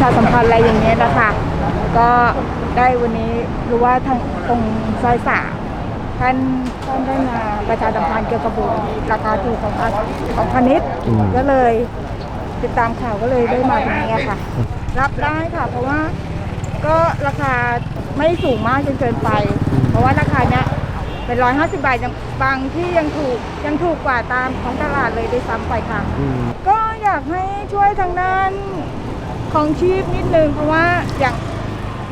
ชาสัมพันธ์อะไรอย่างเงี้ยนะคะก็ได้วันนี้รู้ว่าทางตรงซอยสามท่านท่านได้มาประชาสัมพันธ์เกี่ยวกับบุหรี่ราคาถูกของอาของพาณิชย์อืม ก็เลยติดตามข่าวก็เลยได้มาตรงนี้ค่ะ รับได้ค่ะ เพราะว่าก็ราคาไม่สูงมากจนเกินไป เพราะว่าราคาเนี้ยเป็นร้อยห้าสิบาทยังบางที่ยังถูกยังถูกกว่าตามของตลาดเลยด้วยซ้ำไปค่ะอืมก็อยากให้ช่วยทางด้าน ของชีพนิดนึงเพราะว่าอย่าง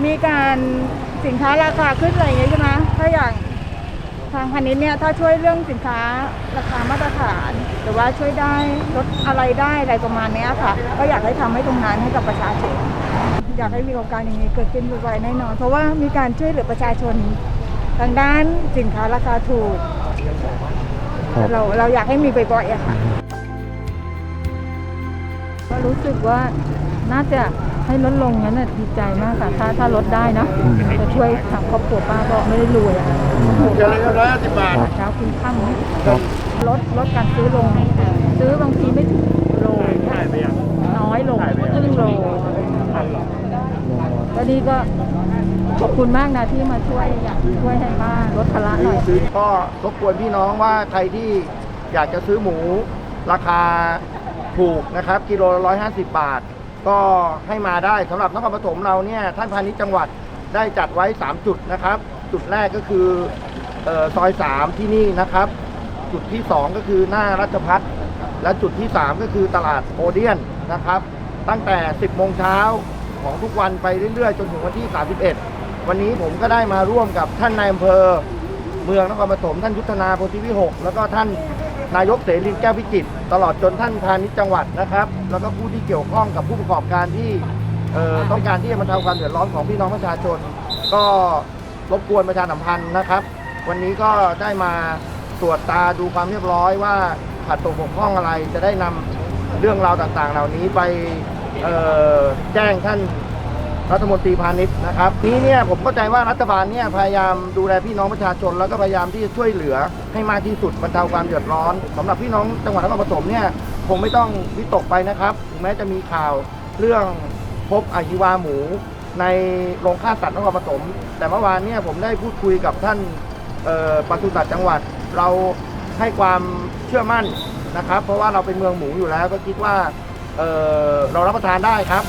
มีการสินค้าราคาขึ้นอะไรอย่างเงี้ยใช่ไหมถ้าอย่างทางพาณิชย์เนี่ยถ้าช่วยเรื่องสินค้าราคามาตรฐาน หรือว่าช่วยได้ลดอะไรได้อะไรประมาณเนี้ยค่ะ ก็อยากให้ทำให้ตรงนั้นให้กับประชาชน อยากให้มีโครงการอย่างนี้เกิดขึ้นบ่อยๆแน่นอน เพราะว่ามีการช่วยเหลือประชาชนทางด้านสินค้าราคาถูกครับเราเราอยากให้มีบ่อยๆอะค่ะก็รู้สึกว่า น่าจะให้ลดลงนั้นน่ะดีใจมากค่ะ ถ้าถ้าลดได้นะอืมจะช่วยทางครอบครัวป้าก็ไม่ได้รวยอะเดือนละร้อยห้าสิบบาทเช้ากินข้าวครับลดลดการซื้อลง ซื้อบางทีไม่ถึงโลเนี่ยน้อยลงครึ่งโลก็ดีก็ขอบคุณมากนะที่มาช่วยอยากช่วยให้ป้าลดภาระหน่อยก็รบกวนพี่น้องว่าใครที่อยากจะซื้อหมูราคาถูกนะครับ กิโลละร้อยห้าสิบบาท ก็ให้มาได้สำหรับนครปฐมเราเนี่ยท่านพาณิชย์จังหวัดได้จัดไว้ 3 จุดนะครับ จุดแรกก็คือเออซอย 3 ที่นี่นะครับ จุดที่ 2 ก็คือหน้ารัชพัฒน์และจุดที่ 3 ก็คือตลาดโอเดียนนะครับ ตั้งแต่ 10 โมงเช้าของทุกวันไปเรื่อยๆ จนถึงวันที่ 31 วันนี้ผมก็ได้มาร่วมกับท่านนายอำเภอ เมืองนครปฐมท่านยุทธนาโพธิวิหก แล้วก็ท่าน นายกเสรีแก้วพิจิตรตลอดจนท่านพาณิชย์จังหวัดนะครับ แล้วก็ผู้ที่เกี่ยวข้องกับผู้ประกอบการที่ต้องการที่จะบรรเทาความเดือดร้อนของพี่น้องประชาชน ก็รบกวนประชาสัมพันธ์นะครับ วันนี้ก็ได้มาตรวจตาดูความเรียบร้อยว่าขาดตกบกพร่องอะไรจะได้นำเรื่องราวต่างๆ เหล่านี้ไปแจ้งท่าน รัฐมนตรีพาณิชย์นะครับนี้เนี่ยผมเข้าใจว่ารัฐบาลเนี่ยพยายามดูแลพี่น้องประชาชน แล้วก็พยายามที่จะช่วยเหลือให้มากที่สุดบรรเทาความเดือดร้อนสำหรับพี่น้องจังหวัดนครปฐมเนี่ยคงไม่ต้องวิตกไปนะครับถึงแม้จะมีข่าวเรื่องพบอหิวาหมู ในโรงฆ่าสัตว์นครปฐมแต่เมื่อวานเนี่ยผมได้พูดคุยกับท่านปศุสัตว์จังหวัดเราให้ความเชื่อมั่นนะครับ เพราะว่าเราเป็นเมืองหมูอยู่แล้วก็คิดว่าเเรารับประทานได้ครับ